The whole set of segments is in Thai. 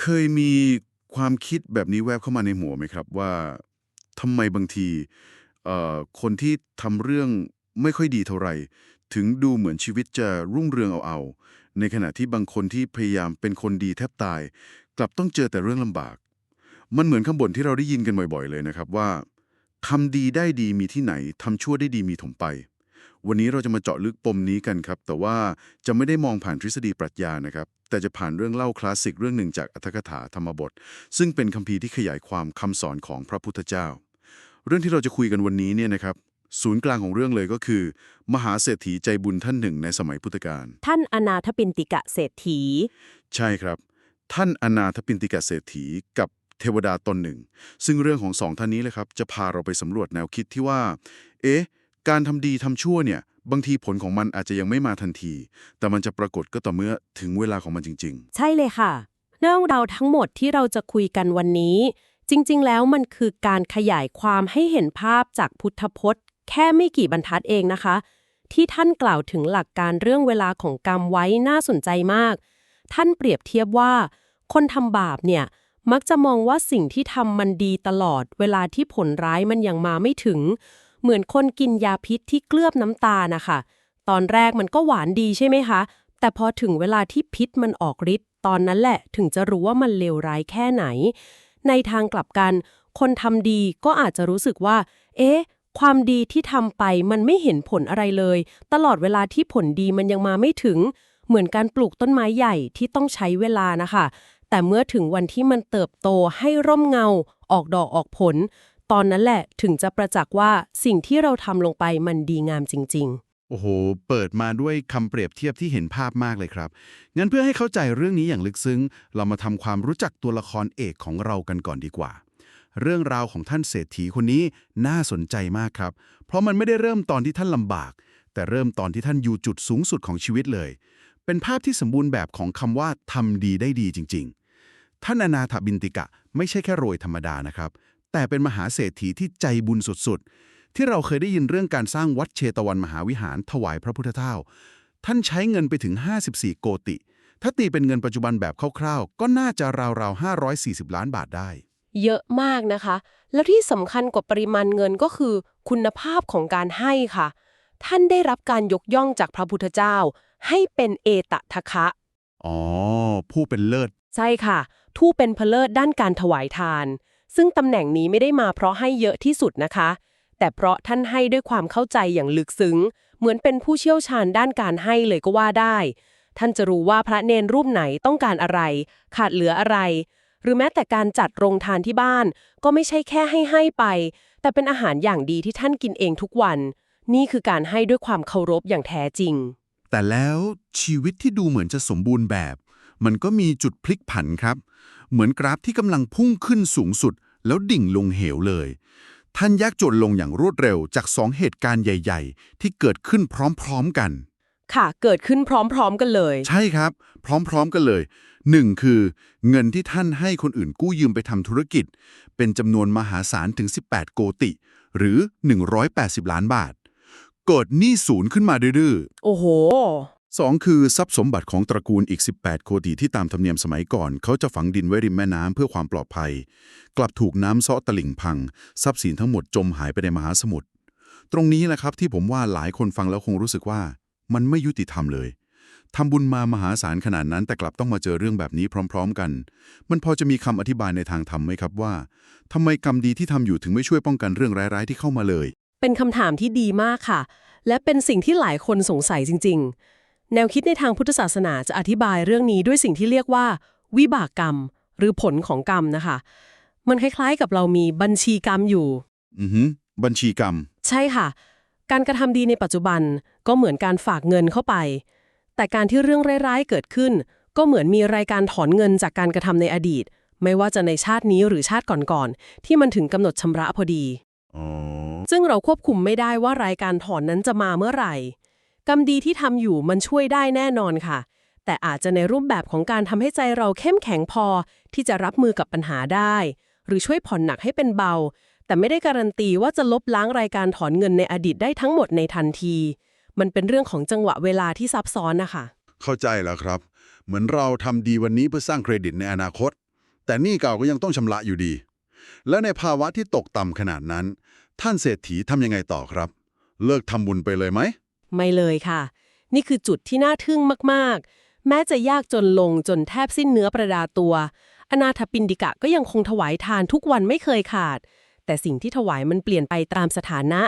เคยมีความคิดแบบนี้แวบเข้ามาในหัวไหมครับว่าทำไมบางทีเอ่อคนที่ทำเรื่องไม่ค่อยดีเท่าไหร่ ถึงดูเหมือนชีวิตจะรุ่งเรืองเอาเอาๆในขณะที่บางคนที่พยายามเป็นคนดีแทบตาย กลับต้องเจอแต่เรื่องลำบาก มันเหมือนคำบ่นที่เราได้ยินกันบ่อยๆ เลยนะครับว่าทำดีได้ดีมีที่ไหนทำชั่วได้ดีมีถมไป วันนี้เราจะมาเจาะลึกปมนี้กันครับ แต่ว่าจะไม่ได้มองผ่านทฤษฎีปรัชญานะครับ แต่จะผ่านเรื่องเล่าคลาสสิกเรื่องหนึ่งจากอัตถกถาธรรมบท ซึ่งเป็นคัมภีร์ที่ขยายความคำสอนของพระพุทธเจ้า เรื่องที่เราจะคุยกันวันนี้เนี่ยนะครับศูนย์กลางของเรื่องเลยก็คือ มหาเศรษฐีใจบุญท่านหนึ่งในสมัยพุทธกาลท่านอนาถปินติกะเศรษฐี ใช่ครับ ท่านอนาถปินติกะเศรษฐีกับเทวดาตนหนึ่ง ซึ่งเรื่องของสองท่านนี้เลยครับ จะพาเราไปสำรวจแนวคิดที่ว่า เอ๊ะ การทำดีทำชั่วเนี่ย บางทีผลของมันอาจจะยังไม่มาทันที แต่มันจะปรากฏก็ต่อเมื่อถึงเวลาของมันจริง ๆ ใช่เลยค่ะ เรื่องราวทั้งหมดที่เราจะคุยกันวันนี้ จริง ๆ แล้วมันคือการขยายความให้เห็นภาพจากพุทธพจน์ แค่ไม่กี่บรรทัดเองนะคะ ที่ท่านกล่าวถึงหลักการเรื่องเวลาของกรรมไว้น่าสนใจมาก ท่านเปรียบเทียบว่า คนทำบาปเนี่ยมักจะมองว่าสิ่งที่ทำมันดีตลอด เวลาที่ผลร้ายมันยังมาไม่ถึง เหมือนคนกินยาพิษที่เกลือบน้ำตาลนะคะตอนแรกมันก็หวานดีใช่ไหมคะ แต่พอถึงเวลาที่พิษมันออกฤทธิ์ตอนนั้นแหละถึงจะรู้ว่ามันเลวร้ายแค่ไหน ในทางกลับกัน คนทำดีก็อาจจะรู้สึกว่า เอ๊ะ ความดีที่ทำไปมันไม่เห็นผลอะไรเลย ตลอดเวลาที่ผลดีมันยังมาไม่ถึง เหมือนการปลูกต้นไม้ใหญ่ที่ต้องใช้เวลานะคะ แต่เมื่อถึงวันที่มันเติบโตให้ร่มเงา ออกดอกออกผล ตอนนั้นแหละถึงจะประจักษ์ว่าสิ่งที่เราทำลงไปมันดีงามจริง ๆ โอ้โห เปิดมาด้วยคำเปรียบเทียบที่เห็นภาพมากเลยครับ งั้นเพื่อให้เข้าใจเรื่องนี้อย่างลึกซึ้ง เรามาทำความรู้จักตัวละครเอกของเรากันก่อนดีกว่า เรื่องราวของท่านเศรษฐีคนนี้น่าสนใจมากครับ เพราะมันไม่ได้เริ่มตอนที่ท่านลำบาก แต่เริ่มตอนที่ท่านอยู่จุดสูงสุดของชีวิตเลย เป็นภาพที่สมบูรณ์แบบของคำว่าทำดีได้ดีจริง ๆ ท่านอนาถบินติกะไม่ใช่แค่รวยธรรมดานะครับ แต่เป็นมหาเศรษฐีที่ใจบุญสุดๆ ที่เราเคยได้ยินเรื่องการสร้างวัดเชตวันมหาวิหารถวายพระพุทธเจ้า ท่านใช้เงินไปถึง 54 โกติ ถ้าตีเป็นเงินปัจจุบันแบบคร่าวๆ ก็น่าจะราวๆ 540 ล้านบาทได้ เยอะมากนะคะ แล้วที่สำคัญกว่าปริมาณเงินก็คือคุณภาพของการให้ค่ะ ท่านได้รับการยกย่องจากพระพุทธเจ้า ให้เป็นเอตทะคะ อ๋อ ผู้เป็นเลิศ ใช่ค่ะทู่เป็นพเลิศด้านการถวายทาน ซึ่งตำแหน่งนี้ไม่ได้มาเพราะให้เยอะที่สุดนะคะ แต่เพราะท่านให้ด้วยความเข้าใจอย่างลึกซึ้ง เหมือนเป็นผู้เชี่ยวชาญด้านการให้เลยก็ว่าได้ ท่านจะรู้ว่าพระเนนรูปไหนต้องการอะไร ขาดเหลืออะไร หรือแม้แต่การจัดโรงทานที่บ้าน ก็ไม่ใช่แค่ให้ให้ไป แต่เป็นอาหารอย่างดีที่ท่านกินเองทุกวัน นี่คือการให้ด้วยความเคารพอย่างแท้จริง แต่แล้วชีวิตที่ดูเหมือนจะสมบูรณ์แบบ มันก็มีจุดพลิกผันครับ เหมือนกราฟที่กำลังพุ่งขึ้นสูงสุด แล้วดิ่งลงเหวเลย ท่านยากจนลงอย่างรวดเร็วจากสองเหตุการณ์ใหญ่ ๆ ที่เกิดขึ้นพร้อมๆกัน ค่ะ เกิดขึ้นพร้อมๆกันเลย ใช่ครับ พร้อมๆกันเลยหนึ่งคือ เงินที่ท่านให้คนอื่นกู้ยืมไปทำธุรกิจ เป็นจำนวนมหาศาลถึง 18 โกติ หรือ 180 ล้านบาท เกิดหนี้ศูนย์ขึ้นมาดื้อโอ้โห ๆสองคือทรัพย์สมบัติของตระกูลอีก 18 โคติที่ตามธรรมเนียมสมัยก่อน เขาจะฝังดินไว้ริมแม่น้ำเพื่อความปลอดภัย กลับถูกน้ำเซาะตลิ่งพัง ทรัพย์สินทั้งหมดจมหายไปในมหาสมุทรตรงนี้แหละครับที่ผมว่าหลายคนฟังแล้วคงรู้สึกว่า มันไม่ยุติธรรมเลยทำบุญมามหาศาลขนาดนั้นแต่กลับต้องมาเจอเรื่องแบบนี้พร้อม ๆ กัน มันพอจะมีคำอธิบายในทางธรรมไหมครับว่าทำไมกรรมดีที่ทำอยู่ถึงไม่ช่วยป้องกันเรื่องร้ายๆที่เข้ามาเลย เป็นคำถามที่ดีมากค่ะ และเป็นสิ่งที่หลายคนสงสัยจริง ๆ แนวคิดในทางพุทธศาสนาจะอธิบายเรื่องนี้ด้วยสิ่งที่เรียกว่า วิบากกรรม หรือผลของกรรมนะคะ มันคล้ายๆกับเรามีบัญชีกรรมอยู่อือหือบัญชีกรรม ใช่ค่ะ การกระทำดีในปัจจุบันก็เหมือนการฝากเงินเข้าไป แต่การที่เรื่องร้ายๆเกิดขึ้น ก็เหมือนมีรายการถอนเงินจากการกระทำในอดีต ไม่ว่าจะในชาตินี้หรือชาติก่อนๆที่มันถึงกำหนดชำระพอดีอ๋อซึ่งเราควบคุมไม่ได้ว่ารายการถอนนั้นจะมาเมื่อไหร่ กรรมดีที่ทำอยู่มันช่วยได้แน่นอนค่ะ แต่อาจจะในรูปแบบของการทำให้ใจเราเข้มแข็งพอ ที่จะรับมือกับปัญหาได้ หรือช่วยผ่อนหนักให้เป็นเบา แต่ไม่ได้การันตีว่าจะลบล้างรายการถอนเงินในอดีตได้ทั้งหมดในทันที มันเป็นเรื่องของจังหวะเวลาที่ซับซ้อนนะคะ เข้าใจแล้วครับ เหมือนเราทำดีวันนี้เพื่อสร้างเครดิตในอนาคต แต่หนี้เก่าก็ยังต้องชำระอยู่ดี และในภาวะที่ตกต่ำขนาดนั้น ท่านเศรษฐีทำยังไงต่อครับ เลิกทำบุญไปเลยไหม ไม่เลยค่ะ นี่คือจุดที่น่าทึ่งมากๆ แม้จะยากจนลงจนแทบสิ้นเนื้อประดาตัว อนาถปินดิกะก็ยังคงถวายทานทุกวันไม่เคยขาด แต่สิ่งที่ถวายมันเปลี่ยนไปตามสถานะ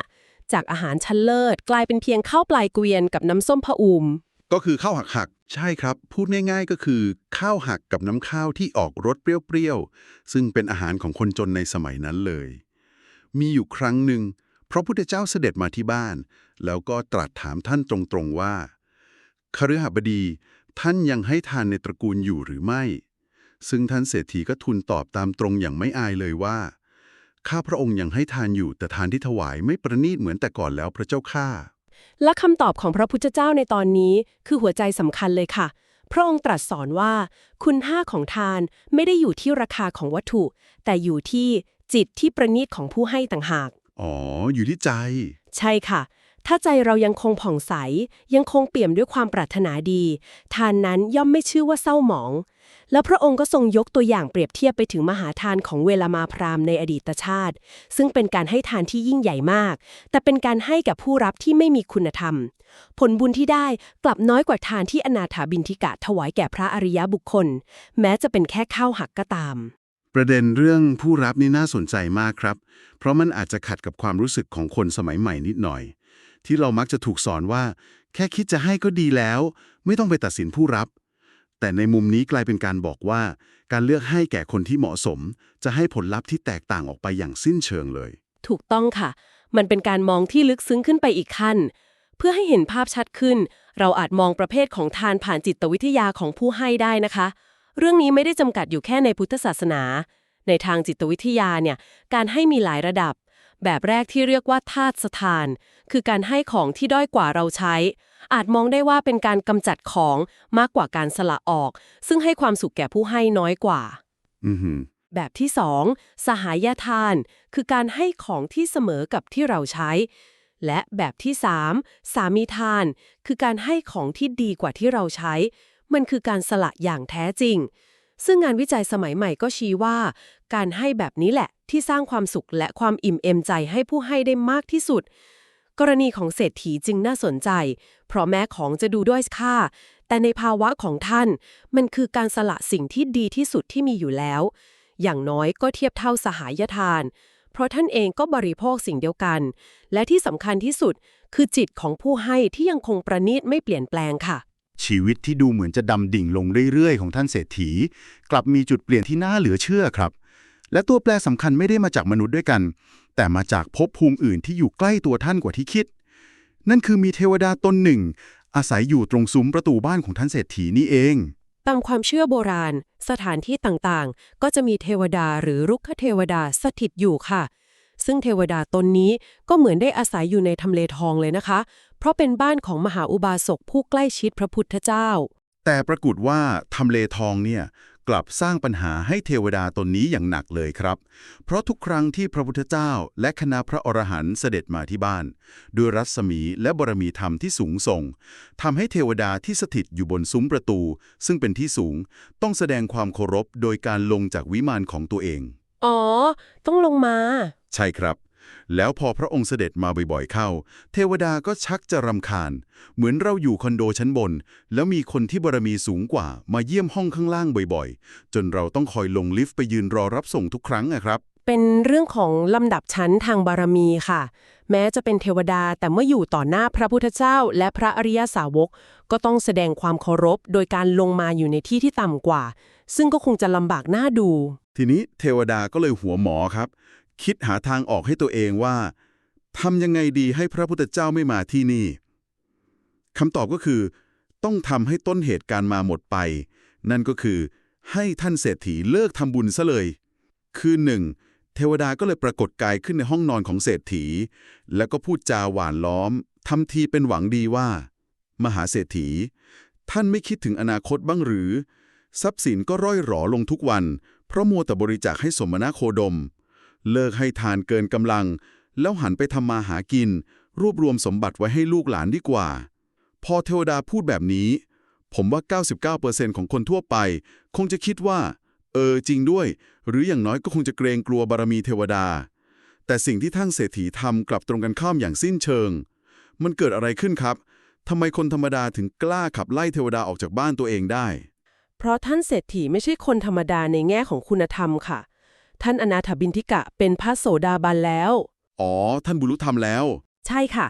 จากอาหารชั้นเลิศ กลายเป็นเพียงข้าวปลายเกวียนกับน้ำส้มพะอุมก็คือข้าวหักหักๆใช่ครับ พูดง่ายๆก็คือ ข้าวหักกับน้ำข้าวที่ออกรสเปรี้ยวๆ ซึ่งเป็นอาหารของคนจนในสมัยนั้นเลย มีอยู่ครั้งหนึ่งพระพุทธเจ้าเสด็จมาที่บ้าน แล้วก็ตรัสถามท่านตรงๆว่าคฤหบดี ท่านยังให้ทานในตระกูลอยู่หรือไม่ ซึ่งท่านเศรษฐีก็ทูลตอบตามตรงอย่างไม่อายเลยว่า ข้าพระองค์ยังให้ทานอยู่แต่ทานที่ถวายไม่ประณีตเหมือนแต่ก่อนแล้วพระเจ้าข้าและคำตอบของพระพุทธเจ้าในตอนนี้คือหัวใจสำคัญเลยค่ะ พระองค์ตรัสสอนว่า คุณค่าของทานไม่ได้อยู่ที่ราคาของวัตถุ แต่อยู่ที่จิตที่ประณีตของผู้ให้ต่างหาก อ๋อ อยู่ที่ใจ ใช่ค่ะ ถ้าใจเรายังคงผ่องใส ยังคงเปี่ยมด้วยความปรารถนาดี ทานนั้นย่อมไม่ชื่อว่าเศร้าหมอง แล้วพระองค์ก็ทรงยกตัวอย่างเปรียบเทียบไปถึงมหาทานของเวลามาพรามในอดีตชาติ ซึ่งเป็นการให้ทานที่ยิ่งใหญ่มาก แต่เป็นการให้กับผู้รับที่ไม่มีคุณธรรม ผลบุญที่ได้กลับน้อยกว่าทานที่อนาถาบินทิกะถวายแก่พระอริยบุคคล แม้จะเป็นแค่ข้าวหักก็ตามประเด็นเรื่องผู้รับนี่น่าสนใจมากครับ เพราะมันอาจจะขัดกับความรู้สึกของคนสมัยใหม่นิดหน่อย ที่เรามักจะถูกสอนว่า แค่คิดจะให้ก็ดีแล้ว ไม่ต้องไปตัดสินผู้รับ แต่ในมุมนี้กลายเป็นการบอกว่า การเลือกให้แก่คนที่เหมาะสม จะให้ผลลัพธ์ที่แตกต่างออกไปอย่างสิ้นเชิงเลย ถูกต้องค่ะ มันเป็นการมองที่ลึกซึ้งขึ้นไปอีกขั้น เพื่อให้เห็นภาพชัดขึ้น เราอาจมองประเภทของทานผ่านจิตวิทยาของผู้ให้ได้นะคะ เรื่องนี้ไม่ได้จำกัดอยู่แค่ในพุทธศาสนา ในทางจิตวิทยาเนี่ยการให้มีหลายระดับ แบบแรกที่เรียกว่าธาตุสถาน คือการให้ของที่ด้อยกว่าเราใช้ อาจมองได้ว่าเป็นการกำจัดของมากกว่าการสละออก ซึ่งให้ความสุขแก่ผู้ให้น้อยกว่าอือหือแบบที่2สหายทาน คือการให้ของที่เสมอกับที่เราใช้ และแบบที่3สามีทาน คือการให้ของที่ดีกว่าที่เราใช้ มันคือการสละอย่างแท้จริงซึ่งงานวิจัยสมัยใหม่ก็ชี้ว่า การให้แบบนี้แหละ ที่สร้างความสุขและความอิ่มเอมใจให้ผู้ให้ได้มากที่สุด กรณีของเศรษฐีจึงน่าสนใจ เพราะแม้ของจะดูด้อยค่า แต่ในภาวะของท่าน มันคือการสละสิ่งที่ดีที่สุดที่มีอยู่แล้ว อย่างน้อยก็เทียบเท่าสหายทาน เพราะท่านเองก็บริโภคสิ่งเดียวกัน และที่สำคัญที่สุด คือจิตของผู้ให้ที่ยังคงประณีตไม่เปลี่ยนแปลงค่ะชีวิตที่ดูเหมือนจะดำดิ่งลงเรื่อยๆ ของท่านเศรษฐี กลับมีจุดเปลี่ยนที่น่าเหลือเชื่อครับ และตัวแปรสำคัญไม่ได้มาจากมนุษย์ด้วยกัน แต่มาจากภพภูมิอื่นที่อยู่ใกล้ตัวท่านกว่าที่คิด นั่นคือมีเทวดาตนหนึ่ง อาศัยอยู่ตรงซุ้มประตูบ้านของท่านเศรษฐีนี่เอง ตามความเชื่อโบราณ สถานที่ต่างๆ ก็จะมีเทวดาหรือรุกขเทวดาสถิตอยู่ค่ะ ซึ่งเทวดาตนนี้ก็เหมือนได้อาศัยอยู่ในทำเลทองเลยนะคะ เพราะเป็นบ้านของมหาอุบาสกผู้ใกล้ชิดพระพุทธเจ้า แต่ปรากฏว่าทำเลทองเนี่ย กลับสร้างปัญหาให้เทวดาตนนี้อย่างหนักเลยครับ เพราะทุกครั้งที่พระพุทธเจ้าและคณะพระอรหันต์เสด็จมาที่บ้าน ด้วยรัศมีและบารมีธรรมที่สูงส่งทำให้เทวดาที่สถิตอยู่บนซุ้มประตู ซึ่งเป็นที่สูง ต้องแสดงความเคารพโดยการลงจากวิมานของตัวเอง อ๋อ ต้องลงมา ใช่ครับ แล้วพอพระองค์เสด็จมาบ่อยๆเข้า เทวดาก็ชักจะรำคาญ เหมือนเราอยู่คอนโดชั้นบน แล้วมีคนที่บารมีสูงกว่ามาเยี่ยมห้องข้างล่างบ่อยๆ จนเราต้องคอยลงลิฟต์ไปยืนรอรับส่งทุกครั้งอะครับ เป็นเรื่องของลำดับชั้นทางบารมีค่ะ แม้จะเป็นเทวดาแต่เมื่ออยู่ต่อหน้าพระพุทธเจ้า และพระอริยสาวก ก็ต้องแสดงความเคารพ โดยการลงมาอยู่ในที่ที่ต่ำกว่า ซึ่งก็คงจะลำบากหน้าดู ทีนี้เทวดาก็เลยหัวหมอครับ คิดหาทางออกให้ตัวเองว่าทำยังไงดีให้พระพุทธเจ้าไม่มาที่นี่คำตอบก็คือ ต้องทำให้ต้นเหตุการมาหมดไป นั่นก็คือ ให้ท่านเศรษฐีเลิกทำบุญซะเลย คือหนึ่งเทวดาก็เลยปรากฏกายขึ้นในห้องนอนของเศรษฐี แล้วก็พูดจาหวานล้อมทำทีเป็นหวังดีว่า มหาเศรษฐี ท่านไม่คิดถึงอนาคตบ้างหรือ ทรัพย์สินก็ร่อยหรอลงทุกวัน เพราะมัวแต่บริจาคให้สมณโคดม เลิกให้ทานเกินกำลัง แล้วหันไปทำมาหากิน รวบรวมสมบัติไว้ให้ลูกหลานดีกว่า พอเทวดาพูดแบบนี้ ผมว่า 99%ของคนทั่วไป คงจะคิดว่าเเออจริงด้วย หรืออย่างน้อยก็คงจะเกรงกลัวบารมีเทวดา แต่สิ่งที่ท่านเศรษฐีทำกลับตรงกันข้ามอย่างสิ้นเชิง มันเกิดอะไรขึ้นครับทำไมคนธรรมดาถึงกล้าขับไล่เทวดาออกจากบ้านตัวเองได้ เพราะท่านเศรษฐีไม่ใช่คนธรรมดาในแง่ของคุณธรรมค่ะ ท่านอนาถบินทิกะเป็นพระโสดาบันแล้ว อ๋อ ท่านบุรุษธรรมแล้ว ใช่ค่ะ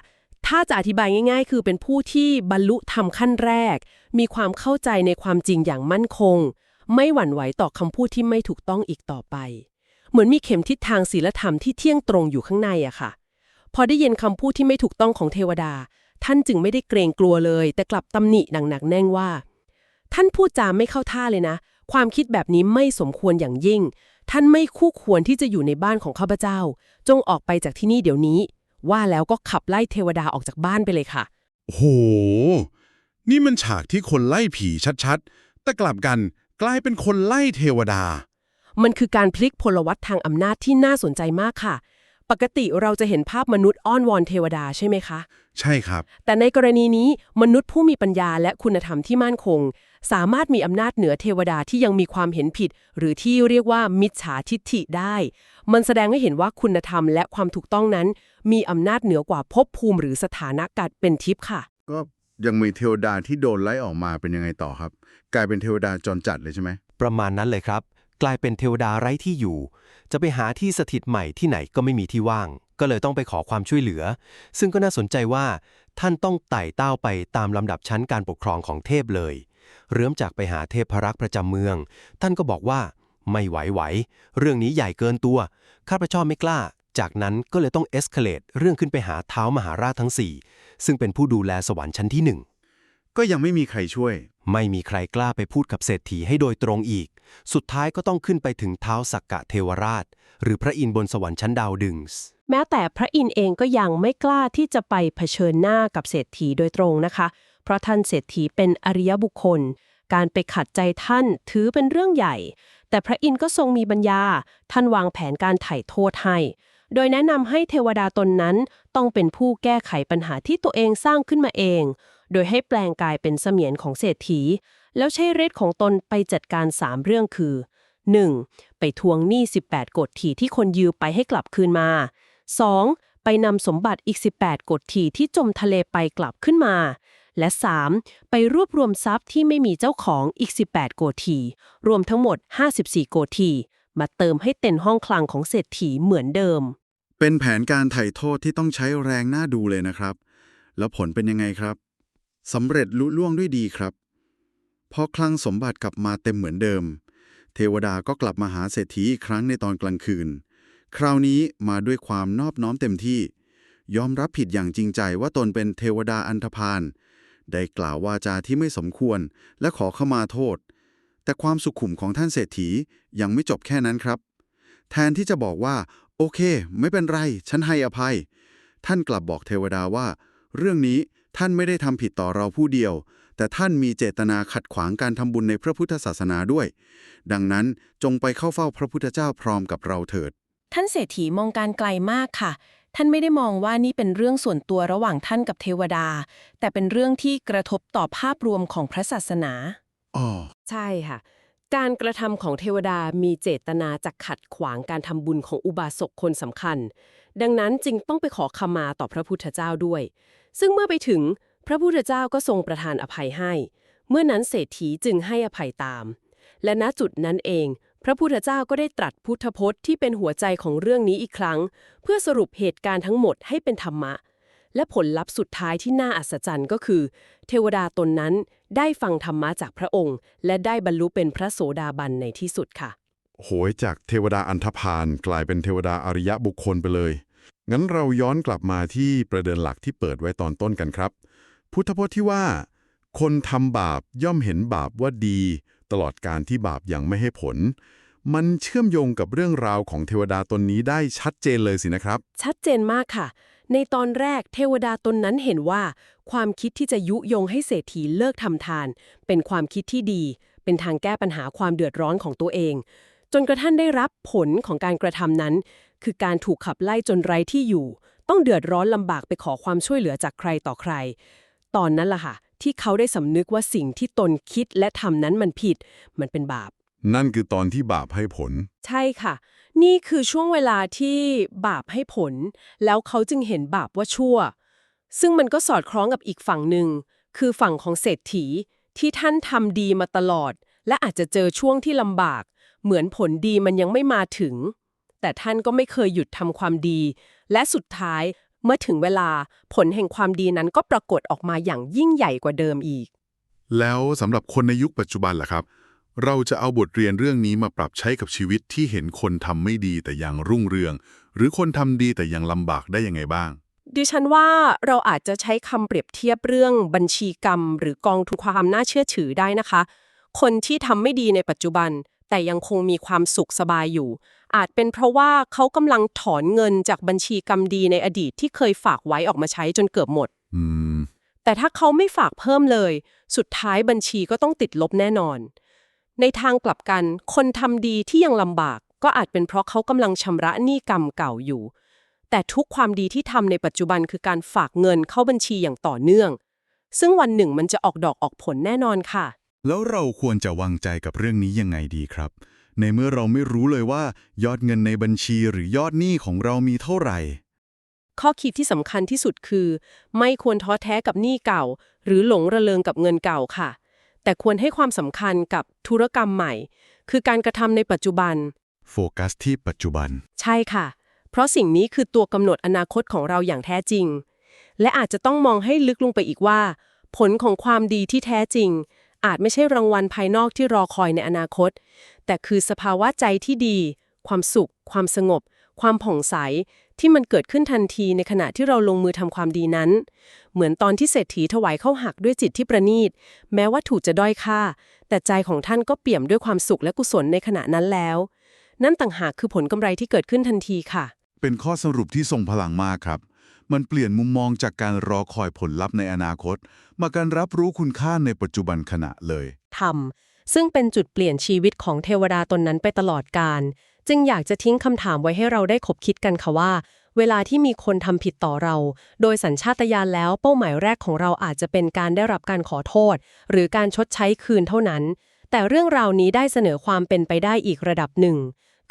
ถ้าจะอธิบายง่าย ๆ คือเป็นผู้ที่บรรลุธรรมขั้นแรก มีความเข้าใจในความจริงอย่างมั่นคง ไม่หวั่นไหวต่อคำพูดที่ไม่ถูกต้องอีกต่อไป เหมือนมีเข็มทิศทางศีลธรรมที่เที่ยงตรงอยู่ข้างในอะค่ะ พอได้ยินคำพูดที่ไม่ถูกต้องของเทวดา ท่านจึงไม่ได้เกรงกลัวเลย แต่กลับตำหนิหนักๆแน่งว่า ท่านพูดจาไม่เข้าท่าเลยนะ ความคิดแบบนี้ไม่สมควรอย่างยิ่ง ท่านไม่คู่ควรที่จะอยู่ในบ้านของข้าพเจ้า จงออกไปจากที่นี่เดี๋ยวนี้ ว่าแล้วก็ขับไล่เทวดาออกจากบ้านไปเลยค่ะโห นี่มันฉากที่คนไล่ผีชัดๆ แต่กลับกันกลายเป็นคนไล่เทวดา มันคือการพลิกพลวัตทางอำนาจที่น่าสนใจมากค่ะ ปกติเราจะเห็นภาพมนุษย์อ้อนวอนเทวดาใช่ไหมคะ ใช่ครับ แต่ในกรณีนี้มนุษย์ผู้มีปัญญาและคุณธรรมที่มั่นคง สามารถมีอำนาจเหนือเทวดาที่ยังมีความเห็นผิด หรือที่เรียกว่ามิจฉาทิฏฐิได้ มันแสดงให้เห็นว่าคุณธรรมและความถูกต้องนั้น มีอำนาจเหนือกว่าภพภูมิหรือสถานะการเป็นทิพย์ค่ะ ก็ยังมีเทวดาที่โดนไล่ออกมาเป็นยังไงต่อครับ กลายเป็นเทวดาจรจัดเลยใช่ไหมประมาณนั้นเลยครับ กลายเป็นเทวดาไร้ที่อยู่ จะไปหาที่สถิตใหม่ที่ไหนก็ไม่มีที่ว่าง ก็เลยต้องไปขอความช่วยเหลือ ซึ่งก็น่าสนใจว่า ท่านต้องไต่เต้าไปตามลำดับชั้นการปกครองของเทพเลย เริ่มจากไปหาเทพพรักษ์ประจำเมือง ท่านก็บอกว่า ไม่ไหวไหว เรื่องนี้ใหญ่เกินตัว ข้าพเจ้าไม่กล้า จากนั้นก็เลยต้องเอ็กซ์เคเลตเรื่องขึ้นไปหาเท้ามหาราชทั้งสี่ซึ่งเป็นผู้ดูแลสวรรค์ชั้นที่หนึ่งก็ยังไม่มีใครช่วย ไม่มีใครกล้าไปพูดกับเศรษฐีให้โดยตรงอีก สุดท้ายก็ต้องขึ้นไปถึงเท้าสักกะเทวราช หรือพระอินทร์บนสวรรค์ชั้นดาวดึงส์แม้แต่พระอินทร์เองก็ยังไม่กล้าที่จะไปเผชิญหน้ากับเศรษฐีโดยตรงนะคะ เพราะท่านเศรษฐีเป็นอริยบุคคล การไปขัดใจท่านถือเป็นเรื่องใหญ่ แต่พระอินทร์ก็ทรงมีปัญญา ท่านวางแผนการไถ่โทษให้ โดยแนะนำให้เทวดาตนนั้นต้องเป็นผู้แก้ไขปัญหาที่ตัวเองสร้างขึ้นมาเอง โดยให้แปลงกายเป็นเสมียนของเศรษฐี แล้วใช้ฤทธิ์ของตนไปจัดการสามเรื่องคือ 1. ไปทวงหนี้ 18กฎถี่ที่คนยืมไปให้กลับคืนมา 2. ไปนำสมบัติอีก 18กฎถี่ที่จมทะเลไปกลับขึ้นมา และ 3. ไปรวบรวมทรัพย์ที่ไม่มีเจ้าของอีก 18 โกธีรวมทั้งหมด 54 โกธีมาเติมให้เต็มห้องคลังของเศรษฐีเหมือนเดิม เป็นแผนการไถ่โทษที่ต้องใช้แรงน่าดูเลยนะครับ แล้วผลเป็นยังไงครับสำเร็จลุล่วงด้วยดีครับพอคลังสมบัติกลับมาเต็มเหมือนเดิม เทวดาก็กลับมาหาเศรษฐีอีกครั้งในตอนกลางคืน คราวนี้มาด้วยความนอบน้อมเต็มที่ ยอมรับผิดอย่างจริงใจว่าตนเป็นเทวดาอันธพาล ได้กล่าววาจาที่ไม่สมควรและขอขมาโทษ แต่ความสุขุมของท่านเศรษฐียังไม่จบแค่นั้นครับ แทนที่จะบอกว่า โอเค ไม่เป็นไร ฉันให้อภัย ท่านกลับบอกเทวดาว่า เรื่องนี้ท่านไม่ได้ทำผิดต่อเราผู้เดียว แต่ท่านมีเจตนาขัดขวางการทำบุญในพระพุทธศาสนาด้วย ดังนั้นจงไปเข้าเฝ้าพระพุทธเจ้าพร้อมกับเราเถิด ท่านเศรษฐีมองการไกลมากค่ะ ท่านไม่ได้มองว่านี่เป็นเรื่องส่วนตัวระหว่างท่านกับเทวดา แต่เป็นเรื่องที่กระทบต่อภาพรวมของพระศาสนา อ๋อ ใช่ค่ะ การกระทำของเทวดามีเจตนาจะขัดขวางการทำบุญของอุบาสกคนสำคัญ ดังนั้นจึงต้องไปขอขมาต่อพระพุทธเจ้าด้วย ซึ่งเมื่อไปถึงพระพุทธเจ้าก็ทรงประทานอภัยให้ เมื่อนั้นเศรษฐีจึงให้อภัยตาม และณจุดนั้นเอง พระพุทธเจ้าก็ได้ตรัสพุทธพจน์ที่เป็นหัวใจของเรื่องนี้อีกครั้ง เพื่อสรุปเหตุการณ์ทั้งหมดให้เป็นธรรมะ และผลลัพธ์สุดท้ายที่น่าอัศจรรย์ก็คือ เทวดาตนนั้นได้ฟังธรรมะจากพระองค์ และได้บรรลุเป็นพระโสดาบันในที่สุดค่ะ โหยจากเทวดาอันธพาลกลายเป็นเทวดาอริยะบุคคลไปเลย งั้นเราย้อนกลับมาที่ประเด็นหลักที่เปิดไว้ตอนต้นกันครับ พุทธพจน์ที่ว่า คนทำบาปย่อมเห็นบาปว่าดี ตลอดการที่บาปยังไม่ให้ผล มันเชื่อมโยงกับเรื่องราวของเทวดาตนนี้ได้ชัดเจนเลยสินะครับ ชัดเจนมากค่ะ ในตอนแรกเทวดาตนนั้นเห็นว่า ความคิดที่จะยุยงให้เศรษฐีเลิกทำทาน เป็นความคิดที่ดี เป็นทางแก้ปัญหาความเดือดร้อนของตัวเอง จนกระทั่งได้รับผลของการกระทำนั้น คือการถูกขับไล่จนไร้ที่อยู่ ต้องเดือดร้อนลำบากไปขอความช่วยเหลือจากใครต่อใคร ตอนนั้นล่ะค่ะ ที่เขาได้สำนึกว่าสิ่งที่ตนคิดและทำนั้นมันผิด มันเป็นบาป นั่นคือตอนที่บาปให้ผล ใช่ค่ะ นี่คือช่วงเวลาที่บาปให้ผล แล้วเขาจึงเห็นบาปว่าชั่ว ซึ่งมันก็สอดคล้องกับอีกฝั่งหนึ่ง คือฝั่งของเศรษฐีที่ท่านทำดีมาตลอด และอาจจะเจอช่วงที่ลำบาก เหมือนผลดีมันยังไม่มาถึง แต่ท่านก็ไม่เคยหยุดทำความดี และสุดท้าย เมื่อถึงเวลาผลแห่งความดีนั้นก็ปรากฏออกมาอย่างยิ่งใหญ่กว่าเดิมอีก แล้วสำหรับคนในยุคปัจจุบันล่ะครับ เราจะเอาบทเรียนเรื่องนี้มาปรับใช้กับชีวิตที่เห็นคนทำไม่ดีแต่ยังรุ่งเรือง หรือคนทำดีแต่ยังลำบากได้ยังไงบ้างดิฉันว่าเราอาจจะใช้คำเปรียบเทียบเรื่องบัญชีกรรม หรือกองทุนความน่าเชื่อถือได้นะคะ คนที่ทำไม่ดีในปัจจุบัน แต่ยังคงมีความสุขสบายอยู่อาจเป็นเพราะว่าเขากำลังถอนเงินจากบัญชีกรรมดีในอดีตที่เคยฝากไว้ออกมาใช้จนเกือบหมด อืม แต่ถ้าเขาไม่ฝากเพิ่มเลย สุดท้ายบัญชีก็ต้องติดลบแน่นอน ในทางกลับกัน คนทำดีที่ยังลำบาก ก็อาจเป็นเพราะเขากำลังชำระหนี้กรรมเก่าอยู่ แต่ทุกความดีที่ทำในปัจจุบันคือการฝากเงินเข้าบัญชีอย่างต่อเนื่อง ซึ่งวันหนึ่งมันจะออกดอกออกผลแน่นอนค่ะ แล้วเราควรจะวางใจกับเรื่องนี้ยังไงดีครับ ในเมื่อเราไม่รู้เลยว่า ยอดเงินในบัญชีหรือยอดหนี้ของเรามีเท่าไหร่ ข้อคิดที่สำคัญที่สุดคือ ไม่ควรท้อแท้กับหนี้เก่า หรือหลงระเริงกับเงินเก่าค่ะ แต่ควรให้ความสำคัญกับธุรกรรมใหม่ คือการกระทำในปัจจุบัน โฟกัสที่ปัจจุบัน ใช่ค่ะ เพราะสิ่งนี้คือตัวกำหนดอนาคตของเราอย่างแท้จริง และอาจจะต้องมองให้ลึกลงไปอีกว่า ผลของความดีที่แท้จริง อาจไม่ใช่รางวัลภายนอกที่รอคอยในอนาคต แต่คือสภาวะใจที่ดี ความสุข ความสงบ ความผ่องใส ที่มันเกิดขึ้นทันทีในขณะที่เราลงมือทำความดีนั้น เหมือนตอนที่เศรษฐีถวายเข้าหักด้วยจิตที่ประณีต แม้ว่าถูกจะด้อยค่า แต่ใจของท่านก็เปี่ยมด้วยความสุขและกุศลในขณะนั้นแล้ว นั่นต่างหากคือผลกำไรที่เกิดขึ้นทันทีค่ะ เป็นข้อสรุปที่ทรงพลังมากครับ มันเปลี่ยนมุมมองจากการรอคอยผลลัพธ์ในอนาคต มาการรับรู้คุณค่าในปัจจุบันขณะเลยธรรมซึ่งเป็นจุดเปลี่ยนชีวิตของเทวดาตนนั้นไปตลอดกาลจึงอยากจะทิ้งคำถามไว้ให้เราได้คบคิดกันค่ะว่า เวลาที่มีคนทำผิดต่อเรา โดยสัญชาตญาณแล้วเป้าหมายแรกของเราอาจจะเป็นการได้รับการขอโทษ หรือการชดใช้คืนเท่านั้น แต่เรื่องราวนี้ได้เสนอความเป็นไปได้อีกระดับหนึ่ง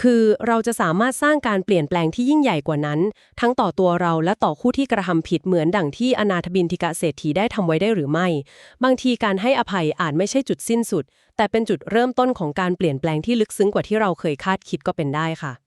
คือเราจะสามารถสร้างการเปลี่ยนแปลงที่ยิ่งใหญ่กว่านั้น ทั้งต่อตัวเราและต่อคู่ที่กระทำผิดเหมือนดังที่อนาถบินทิกะเศรษฐีได้ทำไว้ได้หรือไม่ บางทีการให้อภัยอาจไม่ใช่จุดสิ้นสุด แต่เป็นจุดเริ่มต้นของการเปลี่ยนแปลงที่ลึกซึ้งกว่าที่เราเคยคาดคิดก็เป็นได้ค่ะ